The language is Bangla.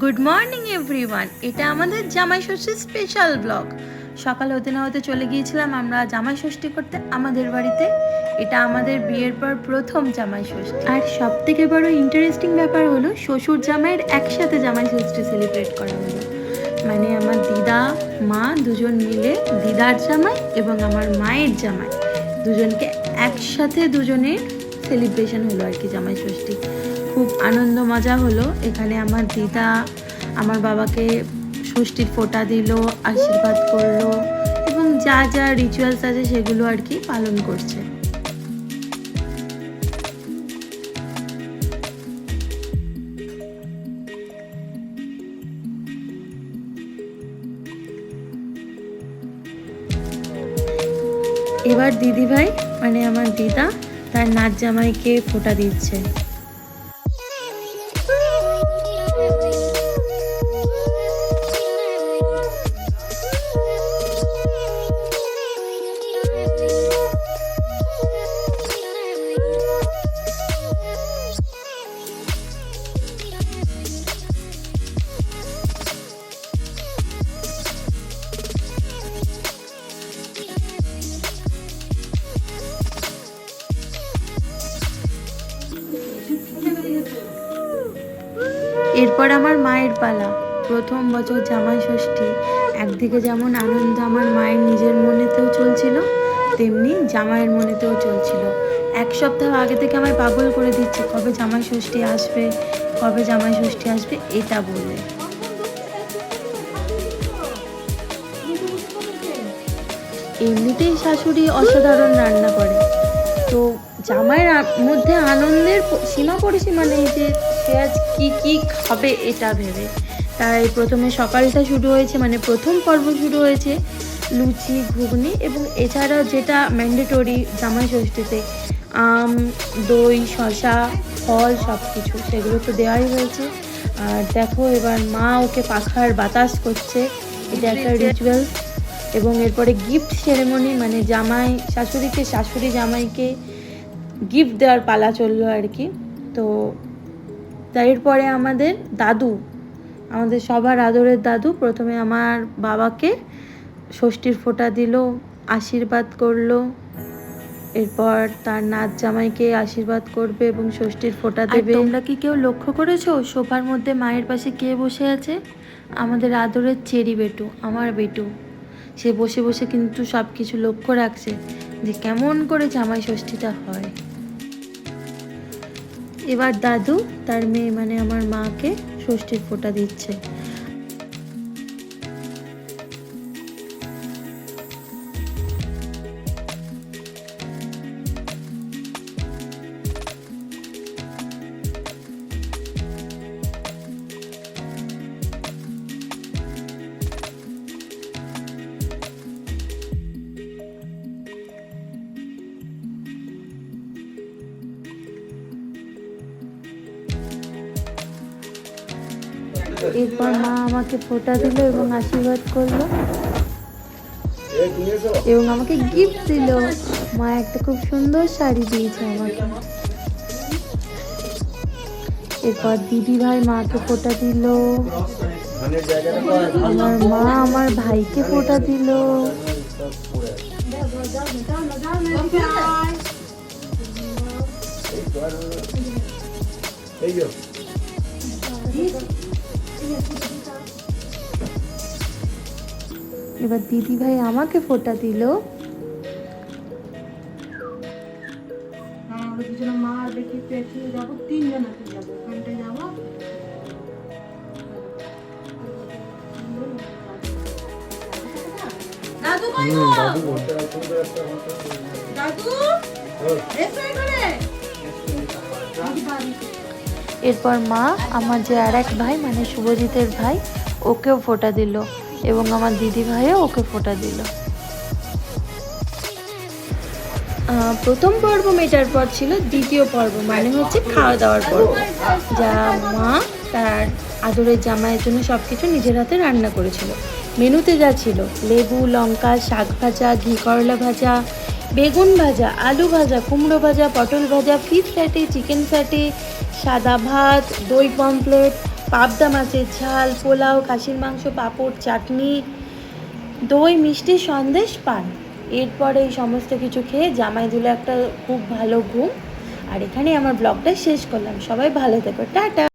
গুড মর্নিং এভরিওয়ান এটা আমাদের জামাই ষষ্ঠীর স্পেশাল ব্লগ সকাল হতে না হতে চলে গিয়েছিলাম আমরা জামাই ষষ্ঠী করতে আমাদের বাড়িতে। এটা আমাদের বিয়ের পর প্রথম জামাই ষষ্ঠী। আর সব থেকে বড় ইন্টারেস্টিং ব্যাপার হলো শ্বশুর জামাইয়ের একসাথে জামাই ষষ্ঠী সেলিব্রেট করা হলো। মানে আমার দিদা, মা দুজন মিলে দিদার জামাই এবং আমার মায়ের জামাই। দুজনকে একসাথে দুজনের সেলিব্রেশন হলো আর কি জামাই ষষ্ঠী। খুব আনন্দ, মজা হলো। এখানে আমার দিদা আমার বাবাকে ষষ্ঠীর ফোঁটা দিল, আশীর্বাদ করল এবং যা যা রিচুয়ালস আছে সেগুলো আর কি পালন করছে। এবার দিদিভাই মানে আমার দিদা, তার নাচ জামাইকে ফোঁটা দিচ্ছে। এরপর আমার মায়ের পালা। প্রথম বছর জামাই ষষ্ঠী। একদিকে যেমন আনন্দ আমার মায়ের নিজের মনেতেও চলছিল, তেমনি জামাইয়ের মনেতেও চলছিল। এক সপ্তাহ আগে থেকে আমায় পাগল করে দিচ্ছে, কবে জামাই ষষ্ঠী আসবে, কবে জামাই ষষ্ঠী আসবে, এটা বলে। এমনিতেই শাশুড়ি অসাধারণ রান্না করে। তো জামাইয়ের মধ্যে আনন্দের সীমা পরিসীমা নেই যে সে আজ কী কী খাবে এটা ভেবে। তাই প্রথমে সকালটা শুরু হয়েছে মানে প্রথম পর্ব শুরু হয়েছে লুচি ঘুগনি এবং এছাড়া যেটা ম্যান্ডেটরি জামাই ষষ্ঠীতে আম দই শশা ফল সব কিছু সেগুলো তো দেওয়াই হয়েছে। আর দেখো এবার মা ওকে পাখার বাতাস করছে। এটা একটা রিচুয়াল এবং এরপরে গিফট সেরেমনি মানে জামাই শাশুড়িকে শাশুড়ি জামাইকে গিফট দেওয়ার পালা চলল আর কি। তো এরপরে আমাদের দাদু আমাদের সবার আদরের দাদু প্রথমে আমার বাবাকে ষষ্ঠীর ফোঁটা দিল আশীর্বাদ করল। এরপর তার নাচ জামাইকে আশীর্বাদ করবে এবং ষষ্ঠীর ফোঁটা দেবে। তোমরা কি কেউ লক্ষ্য করেছ? সোফার মধ্যে মায়ের পাশে কে বসে আছে? আমাদের আদরের চেরি বেটু আমার বেটু। সে বসে বসে কিন্তু সব কিছু লক্ষ্য রাখছে যে কেমন করে জামাই ষষ্ঠীটা হয়। এবার দাদু তার মেয়ে মানে আমার মাকে ষষ্ঠীর ফোঁটা দিচ্ছে। এরপর মা আমাকে ফোঁটা দিল এবং আশীর্বাদ করল। এবং আমাকে গিফট দিল। মা একটা খুব সুন্দর শাড়ি দিয়েছে আমাকে। এরপর দিদি ভাই মাকে ফোঁটা দিল। আমার মা আমার ভাইকে ফোঁটা দিল। এবার দিদি ভাই আমাকে ফোটা দিল। দাদু কই গো? দাদু? এসো এরপর মা আমার যে আর এক ভাই মানে শুভজিতের ভাই, ওকেও ফোটা দিল এবং আমার দিদি ভাইও ওকে ফোঁটা দিল। প্রথম পর্ব মেটার পর ছিল দ্বিতীয় পর্ব মানে হচ্ছে খাওয়া দাওয়ার পর্ব, যা মা তার আদরের জামাইয়ের জন্য সব কিছু নিজের হাতে রান্না করেছিল। মেনুতে যা ছিল, লেবু, লঙ্কা, শাক ভাজা, ঘি করলা ভাজা বেগুন ভাজা, আলু ভাজা, কুমড়ো ভাজা, পটল ভাজা ফিশ ফ্যাটে চিকেন ফ্যাটে সাদা ভাত, দই পমপ্লেট পাবদা মাছের ঝাল, পোলাও, খাসির মাংস, পাঁপড়, চাটনি, দই, মিষ্টি, সন্দেশ, পান। এরপরে এই সমস্ত কিছু খেয়ে জামাই দিল একটা খুব ভালো ঘুম। আর এখানে আমার ব্লগটা শেষ করলাম। সবাই ভালো থেকো। টাটা।